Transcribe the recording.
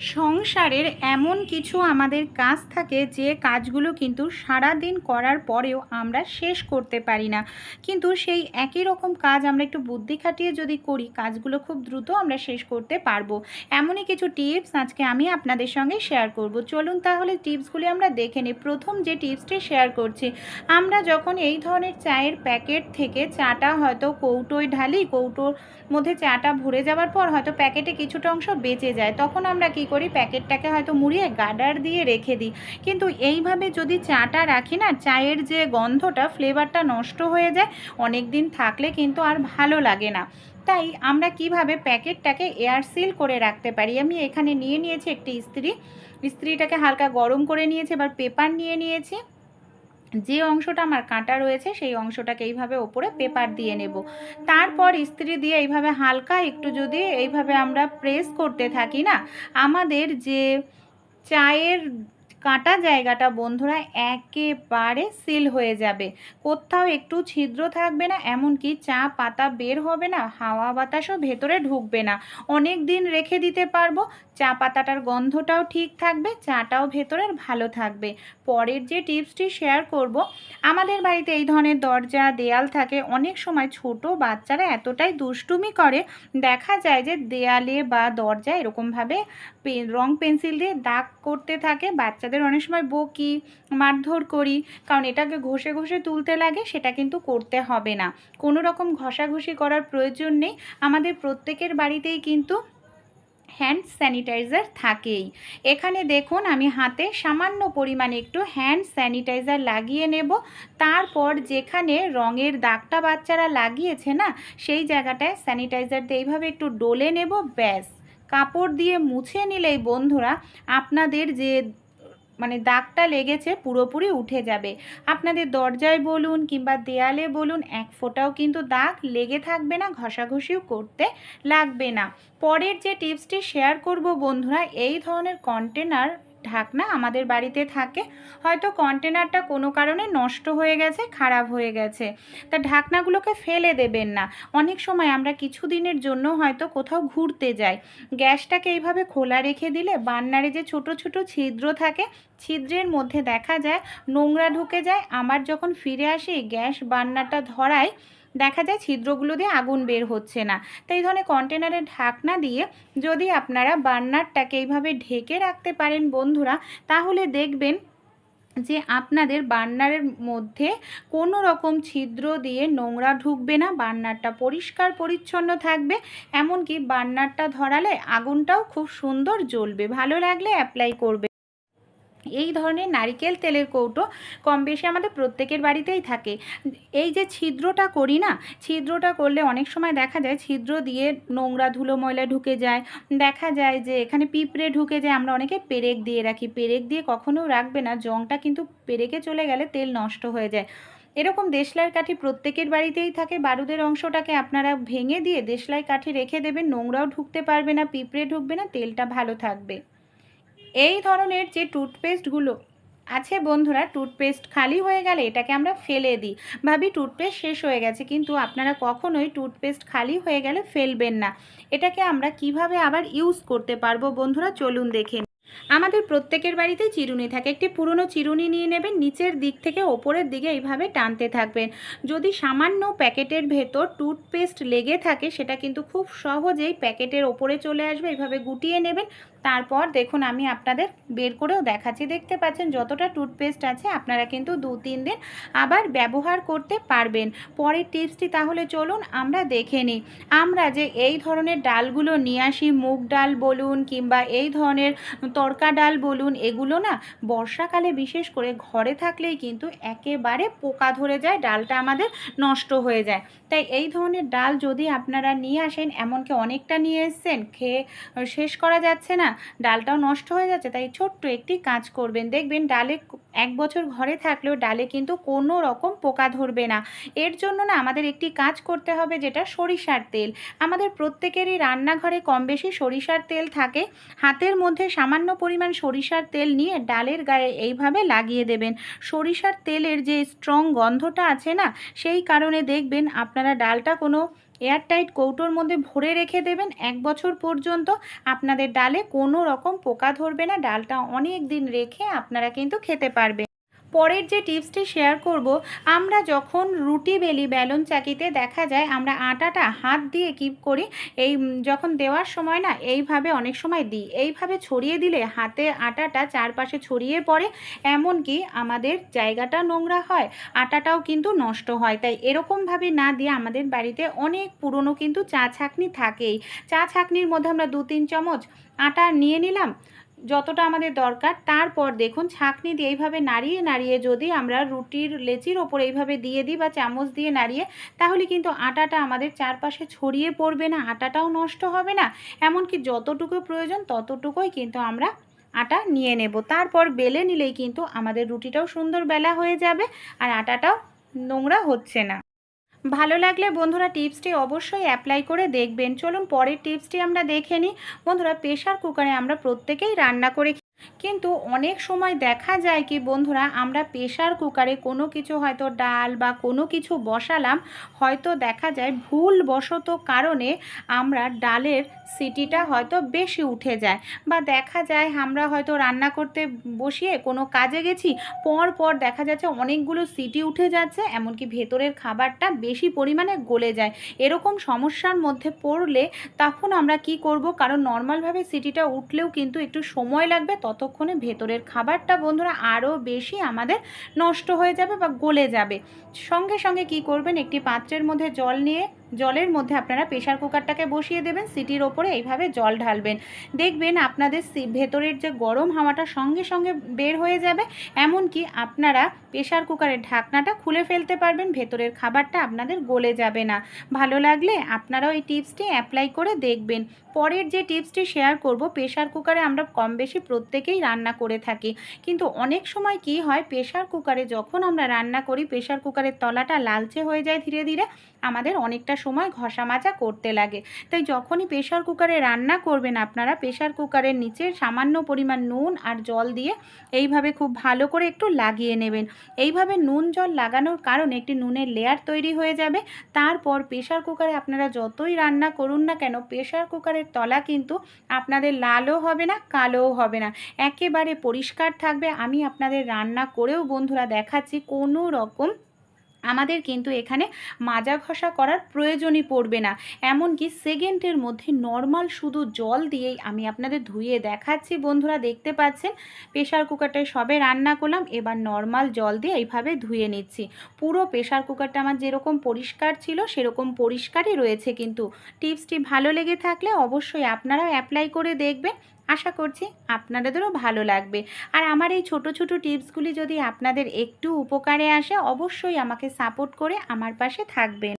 সংসারের এমন কিছু আমাদের কাজ থাকে যে কাজগুলো কিন্তু সারা দিন করার পরেও আমরা শেষ করতে পারি না। কিন্তু সেই একই রকম কাজ আমরা একটু বুদ্ধি খাটিয়ে যদি করি, কাজগুলো খুব দ্রুত আমরা শেষ করতে পারব। এমনই কিছু টিপস আজকে আমি আপনাদের সঙ্গে শেয়ার করব। চলুন তাহলে টিপসগুলি আমরা দেখে নিই। প্রথম যে টিপসটি শেয়ার করছি, আমরা যখন এই ধরনের চায়ের প্যাকেট থেকে চাটা হয়তো কৌটোয় ঢালি, কৌটোর মধ্যে চাটা ভরে যাওয়ার পর হয়তো প্যাকেটে কিছুটা অংশ বেঁচে যায়, তখন আমরা কি করি, প্যাকেটটাকে হয়তো মুড়িয়ে গাডার দিয়ে রেখে দিই। কিন্তু এইভাবে যদি চাটা রাখি না, চায়ের যে গন্ধটা, ফ্লেভারটা নষ্ট হয়ে যায় অনেক দিন থাকলে কিন্তু আর ভালো লাগে না। তাই আমরা কীভাবে প্যাকেটটাকে এয়ার সিল করে রাখতে পারি? আমি এখানে নিয়ে নিয়েছি একটি ইস্ত্রি। ইস্ত্রিটাকে হালকা গরম করে নিয়েছি, এবার পেপার নিয়ে নিয়েছি। যে অংশটা আমার কাটা রয়েছে, সেই অংশটাকে এইভাবে ওপরে পেপার দিয়ে নেব। তারপর ইস্ত্রি দিয়ে এইভাবে হালকা একটু যদি এইভাবে আমরা প্রেস করতে থাকি না, আমাদের যে চায়ের কাটা জায়গাটা বন্ধুরা একেবারে সিল হয়ে যাবে। কোথাও একটু ছিদ্র থাকবে না, এমনকি চা পাতা বের হবে না, হাওয়া বাতাসও ভেতরে ঢুকবে না। অনেক দিন রেখে দিতে পারব চা পাতাটার গন্ধটাও ঠিক থাকবে, চাটাও ভেতরের ভালো থাকবে। পরের যে টিপসটি শেয়ার করব, আমাদের বাড়িতে এই ধরনের দরজা, দেয়াল থাকে। অনেক সময় ছোট বাচ্চারা এতটাই দুষ্টুমি করে, দেখা যায় যে দেয়ালে বা দরজা এরকমভাবে রং পেন্সিল দিয়ে দাগ করতে থাকে। বাচ্চাদের অনেক সময় বকি, মারধর করি, কারণ এটাকে ঘষে ঘষে তুলতে লাগে, সেটা কিন্তু করতে হবে না। কোনো রকম ঘষাঘষি করার প্রয়োজন নেই। আমাদের প্রত্যেকের বাড়িতেই কিন্তু হ্যান্ড স্যানিটাইজার থাকেই। এখানে দেখুন, আমি হাতে সামান্য পরিমাণে একটু হ্যান্ড স্যানিটাইজার লাগিয়ে নেব। তারপর যেখানে রঙের দাগটা বাচ্চারা লাগিয়েছে না, সেই জায়গাটায় স্যানিটাইজার দিয়ে এইভাবে একটু ডলে নেব, ব্যাস। কাপড় দিয়ে মুছে নিলেই বন্ধুরা, আপনাদের যে মানে দাগটা লেগেছে পুরোপুরি উঠে যাবে। আপনাদের দরজায় বলুন কিংবা দেয়ালে বলুন, এক ফোটাও কিন্তু দাগ লেগে থাকবে না, ঘষাঘষিও করতে লাগবে না। পরের যে টিপসটি শেয়ার করব বন্ধুরা, এই ধরনের কন্টেনার ঢাকনা আমাদের বাড়িতে থাকে। হয়তো কন্টেনারটা কোনো কারণে নষ্ট হয়ে গেছে, খারাপ হয়ে গেছে। তা ঢাকনাগুলোকে ফেলে দেবেন না। অনেক সময় আমরা কিছু দিনের জন্য হয়তো কোথাও ঘুরতে যাই। গ্যাসটাকে এইভাবে খোলা রেখে দিলে বান্নারে যে ছোট ছোট ছিদ্র থাকে, ছিদ্রের মধ্যে দেখা যায়, নোংরা ঢুকে যায়। আমার যখন ফিরে আসি, গ্যাস বান্নাটা ধরায় দেখা যায় ছিদ্রগুলো দিয়ে আগুন বের হচ্ছে না। তো এই ধরনের কন্টেনারের ঢাকনা দিয়ে যদি আপনারা বার্নারটাকে এইভাবে ঢেকে রাখতে পারেন বন্ধুরা, তাহলে দেখবেন যে আপনাদের বার্নারের মধ্যে কোনো রকম ছিদ্র দিয়ে নোংরা ঢুকবে না, বার্নারটা পরিষ্কার পরিচ্ছন্ন থাকবে। এমনকি বার্নারটা ধরালে আগুনটাও খুব সুন্দর জ্বলবে। ভালো লাগলে অ্যাপ্লাই করবে। এই ধরনের নারিকেল তেলের কৌটো কম বেশি আমাদের প্রত্যেকের বাড়িতেই থাকে। এই যে ছিদ্রটা করি না, ছিদ্রটা করলে অনেক সময় দেখা যায় ছিদ্র দিয়ে নোংরা ধুলো ময়লা ঢুকে যায়। দেখা যায় যে এখানে পিঁপড়ে ঢুকে যায়, আমরা অনেকে পেরেক দিয়ে রাখি। পেরেক দিয়ে কখনো রাখবে না, জংটা কিন্তু পেরেকে চলে গেলে তেল নষ্ট হয়ে যায়। এরকম দেশলাই কাঠি প্রত্যেকের বাড়িতেই থাকে, বারুদের অংশটাকে আপনারা ভেঙে দিয়ে দেশলাই কাঠি রেখে দেবেন, নোংরাও ঢুকতে পারবে না, পিঁপড়ে ঢুকবে না, তেলটা ভালো থাকবে। এই ধরনের যে টুথপেস্টগুলো আছে বন্ধুরা টুথপেস্ট খালি হয়ে গেলে এটাকে আমরা ফেলে দিই। ভাবি টুথপেস্ট শেষ হয়ে গেছে, কিন্তু আপনারা কখনোই টুথপেস্ট খালি হয়ে গেলে ফেলবেন না। এটাকে আমরা কীভাবে আবার ইউজ করতে পারব বন্ধুরা, চলুন দেখে আমাদের প্রত্যেকের বাড়িতে চিরুনি থাকে, একটি পুরনো চিরুনি নিয়ে নেবেন, নিচের দিক থেকে ওপরের দিকে এইভাবে টানতে থাকবেন। যদি সামান্য প্যাকেটের ভেতর টুথপেস্ট লেগে থাকে, সেটা কিন্তু খুব সহজেই প্যাকেটের ওপরে চলে আসবে, এইভাবে গুটিয়ে নেবেন। তারপর দেখুন আমি আপনাদের বের করেও দেখাচ্ছি। দেখতে পাচ্ছেন যতটা টুথপেস্ট আছে, আপনারা কিন্তু দু তিন দিন আবার ব্যবহার করতে পারবেন। পরের টিপসটি তাহলে চলুন আমরা দেখে নিই। আমরা যে এই ধরনের ডালগুলো নিয়ে আসি, মুগ ডাল বলুন কিংবা এই ধরনের তরকা ডাল বলুন, এগুলো না বর্ষাকালে বিশেষ করে ঘরে থাকলেই কিন্তু একেবারে পোকা ধরে যায়, ডালটা আমাদের নষ্ট হয়ে যায়। তাই এই ধরনের ডাল যদি আপনারা নিয়ে আসেন, এমনকি অনেকটা নিয়ে এসছেন, খেয়ে শেষ করা যাচ্ছে না। ডালটাও নষ্ট হয়ে যাচ্ছে, তাই ছোট্ট একটি কাজ করবেন। দেখবেন ডালে এক বছর ঘরে থাকলেও ডালে কিন্তু কোনো রকম পোকা ধরবে না। এর জন্য না আমাদের একটি কাজ করতে হবে যেটা সরিষার তেল। আমাদের প্রত্যেকেরই রান্নাঘরে কম বেশি সরিষার তেল থাকে। হাতের মধ্যে সামান্য পরিমাণ সরিষার তেল নিয়ে ডালের গায়ে এইভাবে লাগিয়ে দেবেন। সরিষার তেলের যে স্ট্রং গন্ধটা আছে না, সেই কারণে দেখবেন আপনারা ডালটা কোনো এয়ারটাইট কৌটোর মধ্যে ভরে রেখে দেবেন এক বছর পর্যন্ত। আপনাদের ডালে কোনো রকম পোকা ধরবে না। ডালটা অনেক দিন রেখে আপনারা কিন্তু খেতে পারবেন। পরের যে টিপসটি শেয়ার করব, আমরা যখন রুটি বেলি বেলুন চাকিতে দেখা যায়, আমরা আটাটা হাত দিয়ে কি করি, এই যখন দেওয়ার সময় না, এইভাবে অনেক সময় দিই। এইভাবে ছড়িয়ে দিলে হাতে আটাটা চারপাশে ছড়িয়ে পড়ে, এমনকি আমাদের জায়গাটা নোংরা হয়, আটাটাও কিন্তু নষ্ট হয়। তাই এরকমভাবে না দিয়ে আমাদের বাড়িতে অনেক পুরনো কিন্তু চা ছাঁকনি থাকেই। চা ছাঁকনির মধ্যে আমরা দু তিন চামচ আটা নিয়ে নিলাম যতটা আমাদের দরকার, তারপর দেখুন ছাঁকনি দিয়ে এইভাবে নাড়িয়ে নাড়িয়ে যদি আমরা রুটির লেচির ওপর এইভাবে দিয়ে দিই বা চামচ দিয়ে নাড়িয়ে, তাহলে কিন্তু আটাটা আমাদের চারপাশে ছড়িয়ে পড়বে না, আটাটাও নষ্ট হবে না। এমনকি যতটুকু প্রয়োজন ততটুকুই কিন্তু আমরা আটা নিয়ে নেব। তারপর বেলে নিলেই কিন্তু আমাদের রুটিটাও সুন্দর বেলা হয়ে যাবে আর আটাটাও নোংরা হচ্ছে না। ভালো লাগলে বন্ধুরা টিপসটি অবশ্যই অ্যাপ্লাই করে দেখবেন। চলুন পরের টিপসটি আমরা দেখে নিই। বন্ধুরা প্রেশার কুকারে আমরা প্রত্যেকেই রান্না করে কিন্তু অনেক সময় দেখা যায় কি, বন্ধুরা, আমরা প্রেশার কুকারে কোনো কিছু হয়তো ডাল বা কোনো কিছু বসালাম, হয়তো দেখা যায় ভুল বশত কারণে আমরা ডালের সিটিটা হয়তো বেশি উঠে যায় বা দেখা যায় আমরা হয়তো রান্না করতে বসিয়ে কোনো কাজে গেছি পর পর দেখা যাচ্ছে অনেকগুলো সিটি উঠে যাচ্ছে, এমনকি ভেতরের খাবারটা বেশি পরিমাণে গলে যায়। এরকম সমস্যার মধ্যে পড়লে তখন আমরা কি করব? কারণ নর্মালভাবে সিটিটা উঠলেও কিন্তু একটু সময় লাগবে ততক্ষণে ভেতরের খাবারটা, বন্ধুরা আরও বেশি আমাদের নষ্ট হয়ে যাবে বা গলে যাবে। সঙ্গে সঙ্গে কি করবেন, একটি পাত্রের মধ্যে জল নিয়ে জলের মধ্যে আপনারা প্রেশার কুকারটাকে বসিয়ে দেবেন, সিটির ওপরে এইভাবে জল ঢালবেন। দেখবেন আপনাদের ভেতরের যে গরম হাওয়াটা সঙ্গে সঙ্গে বের হয়ে যাবে, এমনকি আপনারা প্রেশার কুকারের ঢাকনাটা খুলে ফেলতে পারবেন, ভেতরের খাবারটা আপনাদের গলে যাবে না। ভালো লাগলে আপনারাও এই টিপসটি অ্যাপ্লাই করে দেখবেন। পরের যে টিপসটি শেয়ার করব প্রেশার কুকারে আমরা কম বেশি প্রত্যেকেই রান্না করে থাকি। কিন্তু অনেক সময় কি হয় প্রেশার কুকারে যখন আমরা রান্না করি প্রেশার কুকারের তলাটা লালচে হয়ে যায় ধীরে ধীরে আমাদের অনেকটা সময় ঘষা মাজা করতে লাগে। তাই যখনই প্রেশার কুকারে রান্না করবেন আপনারা প্রেশার কুকারের নিচে সামান্য পরিমাণ নুন আর জল দিয়ে এইভাবে খুব ভালো করে একটু লাগিয়ে নেবেন। এইভাবে নুন জল লাগানোর কারণে একটি নুনের লেয়ার তৈরি হয়ে যাবে। তারপর প্রেশার কুকারে আপনারা যতই রান্না করুন না কেন প্রেশার কুকারের তলা কিন্তু আপনাদের লালও হবে না, কালোও হবে না। একেবারে পরিষ্কার থাকবে। আমি আপনাদের রান্না করেও বন্ধুরা দেখাচ্ছি কোনো রকম আমাদের কিন্তু এখানে মাজা ঘষা করার প্রয়োজনই পড়বে না। এমনকি সেকেন্ডের মধ্যে নর্মাল শুধু জল দিয়েই আমি আপনাদের ধুয়ে দেখাচ্ছি। বন্ধুরা দেখতে পাচ্ছেন প্রেশার কুকারটায় সবে রান্না করলাম, এবার নর্মাল জল দিয়ে এইভাবে ধুয়ে নিচ্ছি। পুরো প্রেশার কুকারটা আমার যেরকম পরিষ্কার ছিল, সেরকম পরিষ্কারই রয়েছে কিন্তু। টিপসটি ভালো লেগে থাকলে অবশ্যই আপনারাও অ্যাপ্লাই করে দেখবেন। আশা করছি আপনাদেরও ভালো লাগবে। আর আমার এই ছোট ছোট টিপসগুলি যদি আপনাদের একটু উপকারে আসে, অবশ্যই আমাকে সাপোর্ট করে আমার পাশে থাকবেন।